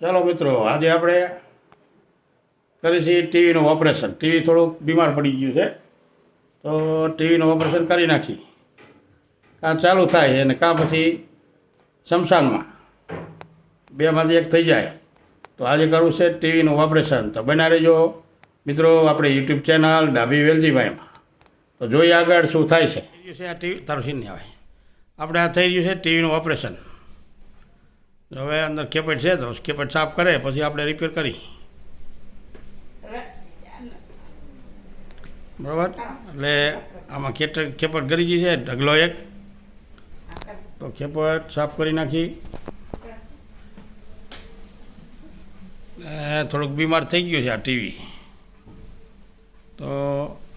ચાલો મિત્રો, આજે આપણે કરીશી ટીવીનું ઓપરેશન. ટીવી થોડુંક બીમાર પડી ગયું છે, તો ટીવીનું ઓપરેશન કરી નાખી કાં ચાલુ થાય અને કાં પછી શમશાનમાં. બેમાંથી એક થઈ જાય. તો આજે કરવું છે ટીવીનું ઓપરેશન. તો બના રહેજો મિત્રો આપણે યુટ્યુબ ચેનલ ડાભી વેલજીભાઈમાં. તો જોઈએ આગળ શું થાય છે. આ ટીવી, તારું સીન આવે આપણે આ થઈ ગયું છે ટીવીનું ઓપરેશન. હવે અંદર કેપેટ છે તો કેપેટ સાફ કરે, પછી આપણે રિપેર કરી. બરાબર? એટલે આમાં કેટ કેપટ ગરી ગઈ છે, ઢગલો એક. તો કેપટ સાફ કરી નાખી. એ થોડુંક બીમાર થઈ ગયું છે આ ટીવી તો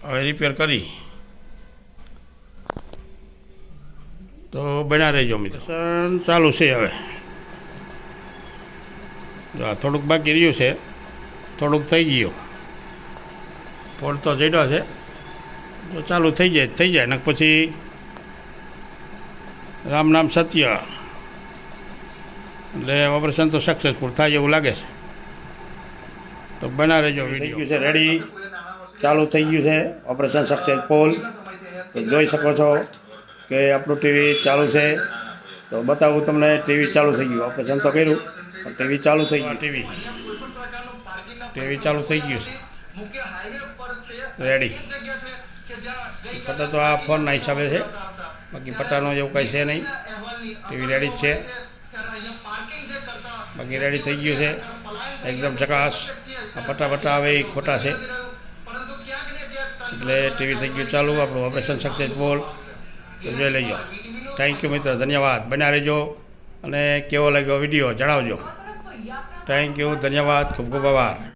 હવે રિપેર કરી. તો બના રહેજો મિત્રો. ચાલુ છે હવે. જો આ થોડુંક બાકી રહ્યું છે થોડુંક થઈ ગયું. પોળ તો જડ્યો છે. તો ચાલુ થઈ જાય થઈ જાય ને પછી રામ નામ સત્ય. એટલે ઓપરેશન તો સક્સેસફુલ થાય એવું લાગે છે. તો બના રહેજો થઈ ગયું છે રેડી ચાલુ થઈ ગયું છે ઓપરેશન સક્સેસફુલ તો જોઈ શકો છો કે આપણું ટીવી ચાલુ છે. તો બતાવું તમને ટીવી ચાલુ થઈ ગયું. ઓપરેશન તો કર્યું, પણ ટીવી ચાલુ થઈ ગયું. ટીવી ટીવી ચાલુ થઈ ગયું છે. રેડી પટ્ટા તો આ ફોનના હિસાબે છે. બાકી પટ્ટાનો એવું કંઈ છે નહીં. ટીવી રેડી જ છે. બાકી રેડી થઈ ગયું છે. એકદમ ચકાસ. આ પટ્ટા પટ્ટા આવે એ ખોટા છે. એટલે ટીવી થઈ ગયું ચાલુ. આપણું ઓપરેશન સક્સેસફુલ તો જોઈ લેજો થેન્ક યુ મિત્ર ધન્યવાદ. બન્યા રહેજો અને કેવો લાગ્યો વીડિયો જણાવજો. થેન્ક યુ ધન્યવાદ. ખૂબ ખૂબ આભાર.